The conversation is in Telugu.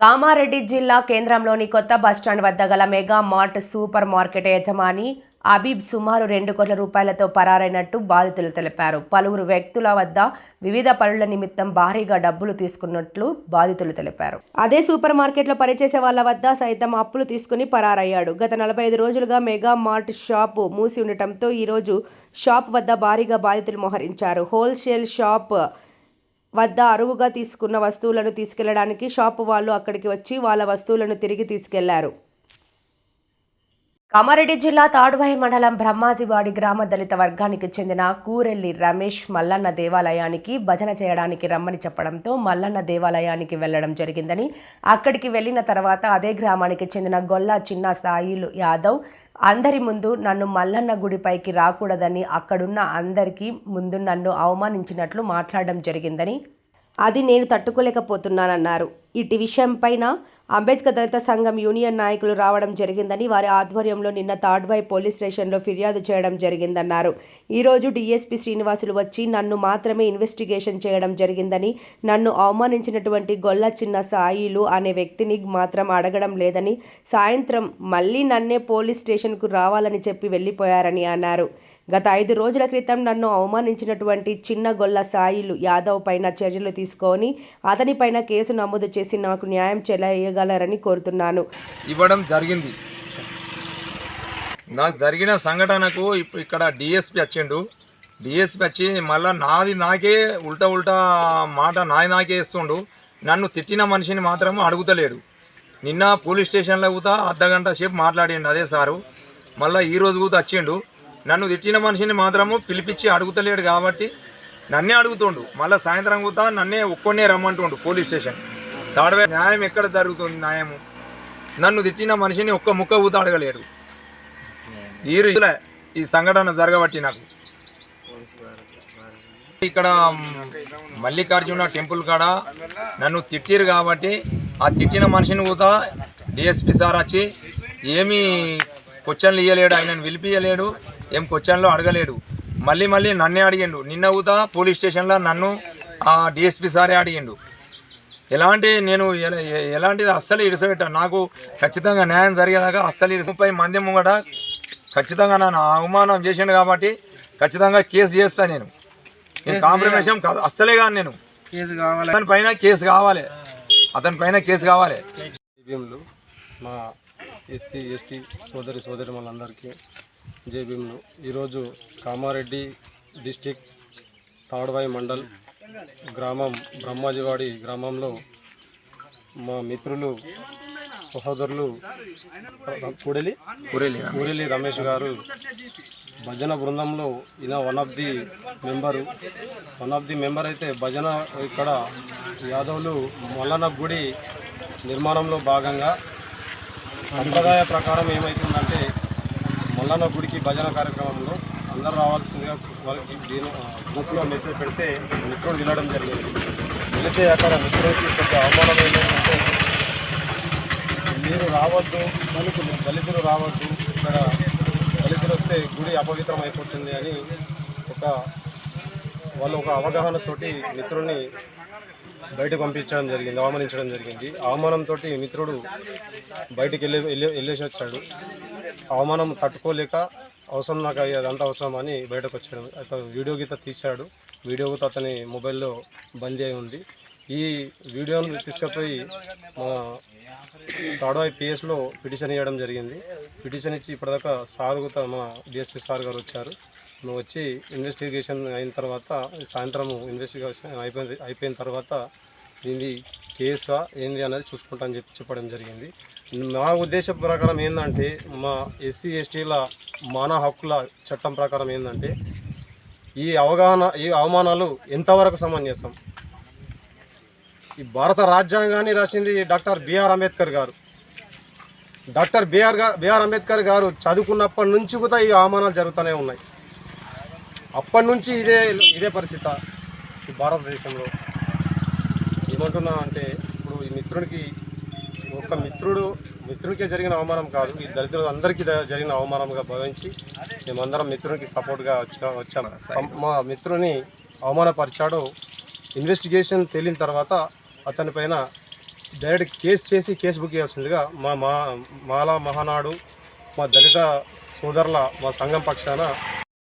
కామారెడ్డి జిల్లా కేంద్రంలోని కొత్త బస్టాండ్ వద్ద గల మెగా మార్ట్ సూపర్ మార్కెట్ యజమాని అబీబ్ సుమారు రెండు కోట్ల రూపాయలతో పరారైనట్టు బాధితులు తెలిపారు. పలువురు వ్యక్తుల వద్ద వివిధ పనుల నిమిత్తం భారీగా డబ్బులు తీసుకున్నట్లు బాధితులు తెలిపారు. అదే సూపర్ మార్కెట్లో పనిచేసే వాళ్ళ వద్ద సైతం అప్పులు తీసుకుని పరారయ్యాడు. గత నలభై ఐదు రోజులుగా మెగా మార్ట్ షాపు మూసి ఉండటంతో ఈరోజు షాప్ వద్ద భారీగా బాధితులు మోహరించారు. హోల్సేల్ షాప్ వద్ద అరువుగా తీసుకున్న వస్తువులను తీసుకెళ్ళడానికి షాపు వాళ్ళు అక్కడికి వచ్చి వాళ్ళ వస్తువులను తిరిగి తీసుకెళ్ళారు. కామారెడ్డి జిల్లా తాడువాయి మండలం బ్రహ్మాజీవాడి గ్రామ దళిత వర్గానికి చెందిన కూరెల్లి రమేష్ మల్లన్న దేవాలయానికి భజన చేయడానికి రమ్మని చెప్పడంతో మల్లన్న దేవాలయానికి వెళ్ళడం జరిగిందని అక్కడికి వెళ్ళిన తర్వాత అదే గ్రామానికి చెందిన గొల్ల చిన్న సాయిలు యాదవ్ అందరి ముందు నన్ను మల్లన్న గుడిపైకి రాకూడదని అక్కడున్న అందరికీ ముందు నన్ను అవమానించినట్లు మాట్లాడడం జరిగిందని అది నేను తట్టుకోలేకపోతున్నానన్నారు. ఇటు విషయంపైన అంబేద్కర్ దళిత సంఘం యూనియన్ నాయకులు రావడం జరిగిందని వారి ఆధ్వర్యంలో నిన్న తాడ్వాయి పోలీస్ స్టేషన్లో ఫిర్యాదు చేయడం జరిగిందన్నారు. ఈరోజు డీఎస్పీ శ్రీనివాసులు వచ్చి నన్ను మాత్రమే ఇన్వెస్టిగేషన్ చేయడం జరిగిందని నన్ను అవమానించినటువంటి గొల్ల చిన్న సాయిలు అనే వ్యక్తిని మాత్రం అడగడం లేదని సాయంత్రం మళ్ళీ నన్నే పోలీస్ స్టేషన్కు రావాలని చెప్పి వెళ్ళిపోయారని అన్నారు. గత ఐదు రోజుల క్రితం నన్ను అవమానించినటువంటి చిన్న గొల్ల సాయిలు యాదవ్ పైన చర్యలు తీసుకొని అతనిపైన కేసు నమోదు చేసి నాకు న్యాయం చేయగలరని కోరుతున్నాను. ఇవ్వడం జరిగింది. నాకు జరిగిన సంఘటనకు ఇప్పుడు ఇక్కడ డిఎస్పి వచ్చిండు. డిఎస్పి వచ్చి మళ్ళీ నాది నాకే ఉల్టా ఉల్టా మాట నాది నాకే ఇస్తుండు నన్ను తిట్టిన మనిషిని మాత్రం అడుగుతలేడు. నిన్న పోలీస్ స్టేషన్లో కూడా అర్ధగంట సేపు మాట్లాడిండు అదే సారు. మళ్ళీ ఈరోజు కూడా వచ్చిండు. నన్ను తిట్టిన మనిషిని మాత్రము పిలిపించి అడుగుతలేడు కాబట్టి నన్నే అడుగుతుండు. మళ్ళీ సాయంత్రం కూతా నన్నే ఒక్కొన్నే రమ్మంటుండు పోలీస్ స్టేషన్. తాడవే న్యాయం ఎక్కడ జరుగుతుంది న్యాయము? నన్ను తిట్టిన మనిషిని ఒక్క ముక్క ఊత అడగలేడు. ఈ ఈ సంఘటన జరగబట్టి నాకు. ఇక్కడ మల్లికార్జున టెంపుల్ కాడ నన్ను తిట్టిరు కాబట్టి ఆ తిట్టిన మనిషిని ఊత డిఎస్పి సార్ వచ్చి ఏమీ క్వశ్చన్లు ఇవ్వలేడు ఆయనను పిలిపియలేడు ఏం క్వశ్చన్లు అడగలేడు. మళ్ళీ మళ్ళీ నన్నే అడిగిండు. నిన్న ఊత పోలీస్ స్టేషన్లో నన్ను ఆ డిఎస్పి సారే అడిగిండు. ఎలాంటి నేను ఎలాంటిది అస్సలు ఇడిసబెట్టా నాకు ఖచ్చితంగా న్యాయం జరిగేదాకా అస్సలు ఇడిసి ముప్పై మంది ముంగట ఖచ్చితంగా నన్ను అవమానం చేసిండు కాబట్టి ఖచ్చితంగా కేసు చేస్తా నేను. నేను కాంప్రమైజం కాదు అస్సలే కాదు నేను. కేసు కావాలి. అతని పైన కేసు కావాలి. అతని పైన కేసు కావాలి. మా ఎస్సీ ఎస్టీ సోదరి సోదరి మనందరికీ జై భీములు. ఈరోజు కామారెడ్డి డిస్టిక్ తాడ్వాయి మండల్ గ్రామం బ్రహ్మాజివాడి గ్రామంలో మా మిత్రులు సహోదరులు కూడలి? కురేలి ఊరెల్లి రమేష్ గారు భజన బృందంలో ఈయన one of the member. One of the member అయితే భజన ఇక్కడ యాదవులు మల్లన్న గుడి నిర్మాణంలో భాగంగా సంప్రదాయ ప్రకారం ఏమవుతుందంటే మల్లన్న గుడికి భజన కార్యక్రమంలో అందరూ రావాల్సిందిగా వాళ్ళకి దీని గ్రూప్లో మెసేజ్ పెడితే మిత్రుడు వెళ్ళడం జరిగింది. వెళితే అక్కడ మిత్రుడికి పెద్ద అవమానం ఏంటంటే మీరు రావద్దు దళితులు దళితులు రావద్దు ఇక్కడ దళితులు వస్తే గుడి అపవిత్రం అయిపోతుంది అని ఒక వాళ్ళు ఒక అవగాహనతోటి మిత్రుడిని బయట పంపించడం జరిగింది అవమానించడం జరిగింది. అవమానంతో మిత్రుడు బయటికి వెళ్ళి వెళ్ళి వెళ్ళేసి వచ్చాడు. అవమానం తట్టుకోలేక అవసరం నాకు అదంతా అవసరం అని బయటకు వచ్చాడు. అతను వీడియో గీత తీశాడు. వీడియో గీత అతని మొబైల్లో బందీ అయి ఉంది. ఈ వీడియోను తీసుకుపోయి మా తాడవాయి పిఎస్లో పిటిషన్ ఇవ్వడం జరిగింది. పిటిషన్ ఇచ్చి ఇప్పటిదాకా సార్ కూడా మా డిఎస్పీ సార్ గారు వచ్చారు. నువ్వు వచ్చి ఇన్వెస్టిగేషన్ అయిన తర్వాత సాయంత్రం ఇన్వెస్టిగేషన్ అయిపోయింది అయిపోయిన తర్వాత దీన్ని కేసా ఏంది అనేది చూసుకుంటా అని చెప్పి చెప్పడం జరిగింది. నా ఉద్దేశ ప్రకారం ఏంటంటే మా ఎస్సీ ఎస్టీల మానవ హక్కుల చట్టం ప్రకారం ఏంటంటే ఈ అవగాహన ఈ అవమానాలు ఎంతవరకు సమంజసం? ఈ భారత రాజ్యాంగాన్ని రాసింది డాక్టర్ బిఆర్ అంబేద్కర్ గారు. డాక్టర్ బిఆర్గా బిఆర్ అంబేద్కర్ గారు చదువుకున్నప్పటి నుంచి కూడా ఈ అవమానాలు జరుగుతూనే ఉన్నాయి. అప్పటి నుంచి ఇదే ఇదే పరిస్థితి ఈ భారతదేశంలో. ఏమంటున్నా అంటే ఇప్పుడు ఈ మిత్రుడికి ఒక మిత్రుడు మిత్రుడికే జరిగిన అవమానం కాదు ఈ దళితులు అందరికీ జరిగిన అవమానంగా భావించి మేమందరం మిత్రునికి సపోర్ట్గా వచ్చా వచ్చాము మా మిత్రుని అవమానపరిచాడు. ఇన్వెస్టిగేషన్ తేలిన తర్వాత అతని పైన డైరెక్ట్ కేసు చేసి కేసు బుక్ చేయాల్సిందిగా మా మా మాలా మహానాడు మా దళిత సోదరుల మా సంఘం పక్షాన